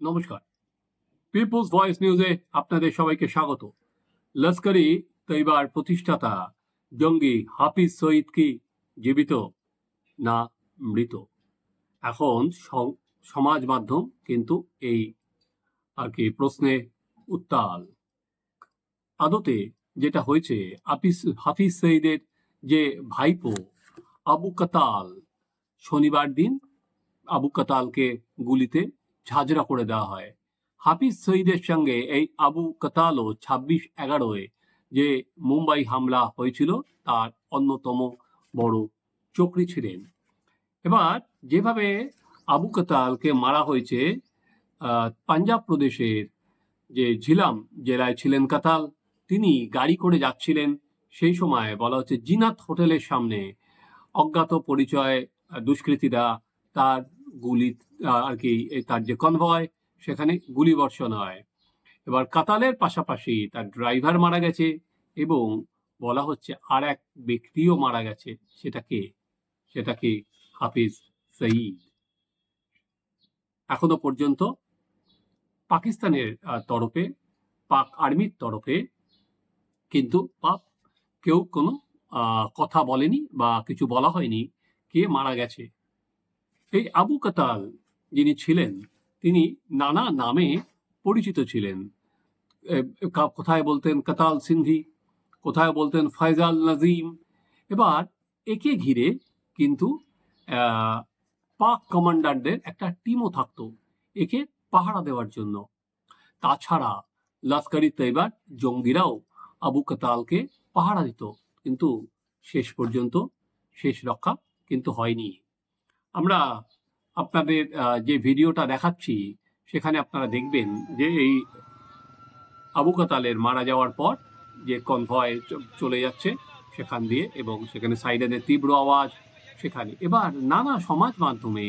নমস্কার। People's voice নিউজে আপনাদের সবাইকে স্বাগত। লস্করি তৈবার প্রতিষ্ঠাতা জঙ্গি হাফিজ সঈদ কি জীবিত না মৃত? এখন সমাজ মাধ্যম কিন্তু এই আর কি প্রশ্নে উত্তাল। আদতে যেটা হয়েছে, হাফিজ হাফিজ সঈদের যে ভাইপো আবু কাতাল, শনিবার দিন আবু কাতালকে গুলিতে ঝাঁঝরা করে দেওয়া হয়। হাফিজ সঈদের সঙ্গে এই আবু কাতালও ছাব্বিশ এগারোয় যে মুম্বাই হামলা হয়েছিল, তার অন্যতম বড় চক্রী ছিলেন। এবার যেভাবে আবু কাতালকে মারা হয়েছে পাঞ্জাব প্রদেশের যে ঝিলাম জেলায় ছিলেন কাতাল, তিনি গাড়ি করে যাচ্ছিলেন। সেই সময় বলা হচ্ছে জিনাত হোটেলের সামনে অজ্ঞাত পরিচয়, দুষ্কৃতীরা তার গুলি আর কি তার যে কনভয় সেখানে গুলি বর্ষণ হয়। এবার কাতালের পাশাপাশি তার ড্রাইভার মারা গেছে এবং বলা হচ্ছে আর এক ব্যক্তিও মারা গেছে সেটাকে সেটাকে হাফিজ সঈদ। এখনও পর্যন্ত পাকিস্তানের তরফে, পাক আর্মির তরফে কিন্তু পাক কেউ কোনো কথা বলেনি বা কিছু বলা হয়নি কে মারা গেছে। এই আবু কাতাল যিনি ছিলেন, তিনি নানা নামে পরিচিত ছিলেন। কোথায় বলতেন কাতাল সিন্ধি, কোথায় বলতেন ফয়জাল নাজিম। এবার একে ঘিরে কিন্তু পাক কমান্ডারদের একটা টিমও থাকতো একে পাহারা দেওয়ার জন্য। তাছাড়া লস্করি তৈবার জঙ্গিরাও আবু কাতালকে পাহারা দিত, কিন্তু শেষ পর্যন্ত শেষ রক্ষা কিন্তু হয়নি। আমরা আপনাদের যে ভিডিওটা দেখাচ্ছি, সেখানে আপনারা দেখবেন যে এই আবু কাতালের মারা যাওয়ার পর যে কনভয় চলে যাচ্ছে সেখান দিয়ে এবং সেখানে সাইডেনের তীব্র আওয়াজ সেখানে। এবার নানা সমাজ মাধ্যমে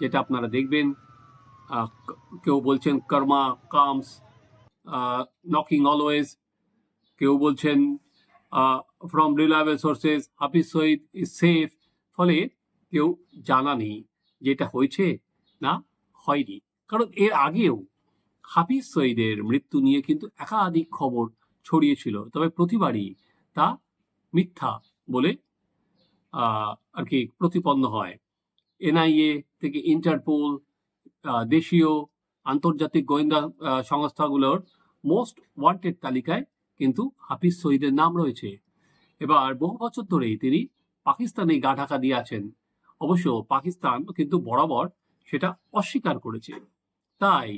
যেটা আপনারা দেখবেন কেউ বলছেন কর্মা কামস নকিং অলওয়েজ কেউ বলছেন from reliable sources Hafiz Saeed is safe ফলে কেউ জানা নেই যেটা হয়েছে না হয়নি। কারণ এর আগেও হাফিজ সঈদের মৃত্যু নিয়ে কিন্তু একাধিক খবর ছড়িয়েছিল, তবে প্রতিবারই তা মিথ্যা বলে আর কি প্রতিপন্ন হয়। এনআইএ থেকে ইন্টারপোল দেশীয় আন্তর্জাতিক গোয়েন্দা সংস্থাগুলোর মোস্ট ওয়ান্টেড তালিকায় কিন্তু হাফিজ সঈদের নাম রয়েছে। এবার বহু বছর ধরেই তিনি পাকিস্তানে গা ঢাকা দিয়ে আছেন। অবশ্য পাকিস্তান কিন্তু বরাবর সেটা অস্বীকার করেছে। তাই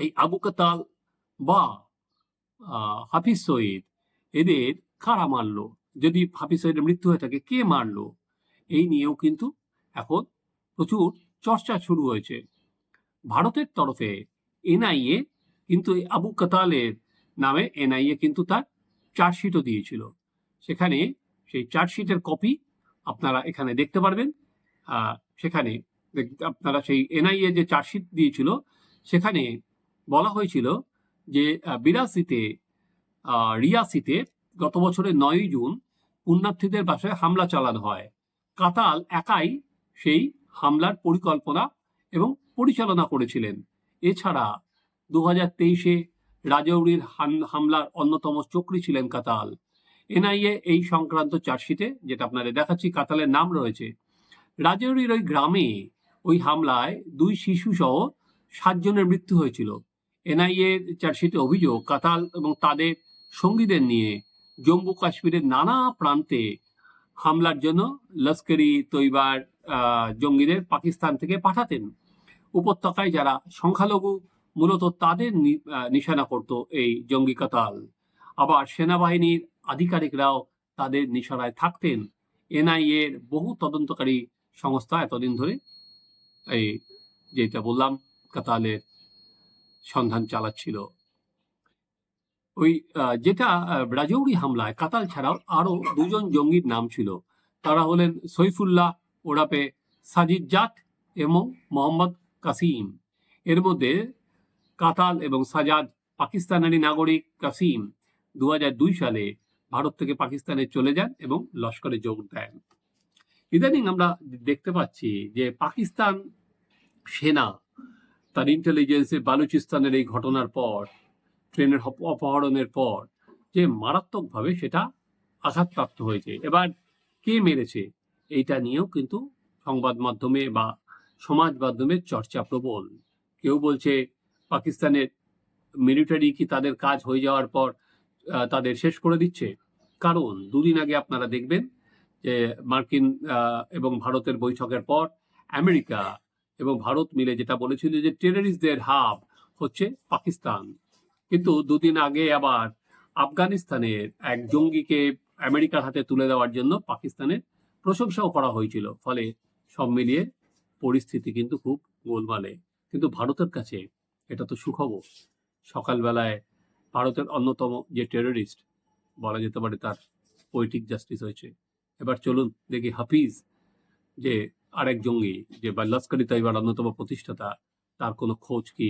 এই আবু কাতাল বা হাফিজ সঈদ এদের কারা মারলো? যদি হাফিজ সঈদের মৃত্যু হয়ে থাকে, কে মারলো? এই নিয়েও কিন্তু এখন প্রচুর চর্চা শুরু হয়েছে। ভারতের তরফে এনআইএ কিন্তু এই আবু কাতালের নামে এনআইএ কিন্তু তার চার্জশিটও দিয়েছিল। সেখানে সেই চার্জশিটের কপি আপনারা এখানে দেখতে পারবেন। সেখানে আপনারা সেই এনআইএ যে চার্জশিট দিয়েছিল সেখানে বলা হয়েছিল যে আহ, বিরাশিতে রিয়াসিতে গত বছরের নয়ই জুন পুণ্যার্থীদের বাসায় হামলা চালানো হয়। কাতাল একাই সেই হামলার পরিকল্পনা এবং পরিচালনা করেছিলেন। এছাড়া দু হাজার তেইশে রাজৌরির হামলার অন্যতম চক্রী ছিলেন কাতাল। এনআইএ এই সংক্রান্ত চার্জশিটে, যেটা আপনাদের দেখাচ্ছি, কাতালের নাম রয়েছে। রাজৌরির ওই গ্রামে ওই হামলায় দুই শিশু সহ সাতজনের মৃত্যু হয়েছিল। এনআইএ চার্জশিটে অভিযোগ, কাতাল এবং তাদের সঙ্গীদের নিয়ে জম্মু কাশ্মীরের নানা প্রান্তে হামলার জন্য লস্করি, তৈবার জঙ্গিদের পাকিস্তান থেকে পাঠাতেন। উপত্যকায় যারা সংখ্যালঘু, মূলত তাদের নিশানা করত এই জঙ্গি কাতাল। আবার সেনাবাহিনীর আধিকারিকরাও তাদের নিশানায় থাকতেন। এনআইএ এর বহু তদন্তকারী সংস্থা এতদিন ধরে এই যেটা বললাম, কাতালের সন্ধান চালাচ্ছিল। ওই যেটা রাজৌরি হামলায় কাতাল ছাড়াও আরও দুজন জঙ্গির নাম ছিল। তারা হলেন সৈফুল্লাহ ওরাপে সাজিদ জাট এবং মোহাম্মদ কাসিম। এর মধ্যে কাতাল এবং সাজাদ পাকিস্তানেরই নাগরিক কাসিম। দু হাজার দুই সালে ভারত থেকে পাকিস্তানে চলে যান এবং লস্করে যোগ দেন। ইদানিং আমরা দেখতে পাচ্ছি যে পাকিস্তান সেনা, তার ইন্টেলিজেন্সে বালুচিস্তানের এই ঘটনার পর, ট্রেনের অপহরণের পর, যে মারাত্মকভাবে সেটা আঘাতপ্রাপ্ত হয়েছে। এবার কে মেরেছে এইটা নিয়েও কিন্তু সংবাদ মাধ্যমে বা সমাজ মাধ্যমে চর্চা প্রবল। কেউ বলছে পাকিস্তানের মিলিটারি কি তাদের কাজ হয়ে যাওয়ার পর তাদের শেষ করে দিচ্ছে। কারণ দুদিন আগে আপনারা দেখবেন যে মার্কিন এবং ভারতের বৈঠকের পর আমেরিকা এবং ভারত মিলে যেটা বলেছিল যে টেররিস্টদের হাব হচ্ছে পাকিস্তান। কিন্তু দুদিন আগে আবার আফগানিস্তানের এক জঙ্গিকে আমেরিকার হাতে তুলে দেওয়ার জন্য পাকিস্তানের প্রশংসাও করা হয়েছিল। ফলে সব মিলিয়ে পরিস্থিতি কিন্তু খুব গোলমালে। কিন্তু ভারতের কাছে এটা তো সুখবর। সকালবেলায় ভারতের অন্যতম যে টেররিস্ট বলা যেতে পারে তার পোয়েটিক জাস্টিস হয়েছে। এবার চলুন দেখি হাফিজ যে আরেক জঙ্গি যে বা লস্করি তৈবার অন্যতম প্রতিষ্ঠাতা, তার কোনো খোঁজ কি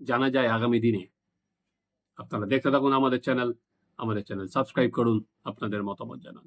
জানা যায় আগামী দিনে? আপনারা দেখতে থাকুন আমাদের চ্যানেল আমাদের চ্যানেল সাবস্ক্রাইব করুন, আপনাদের মতামত জানান।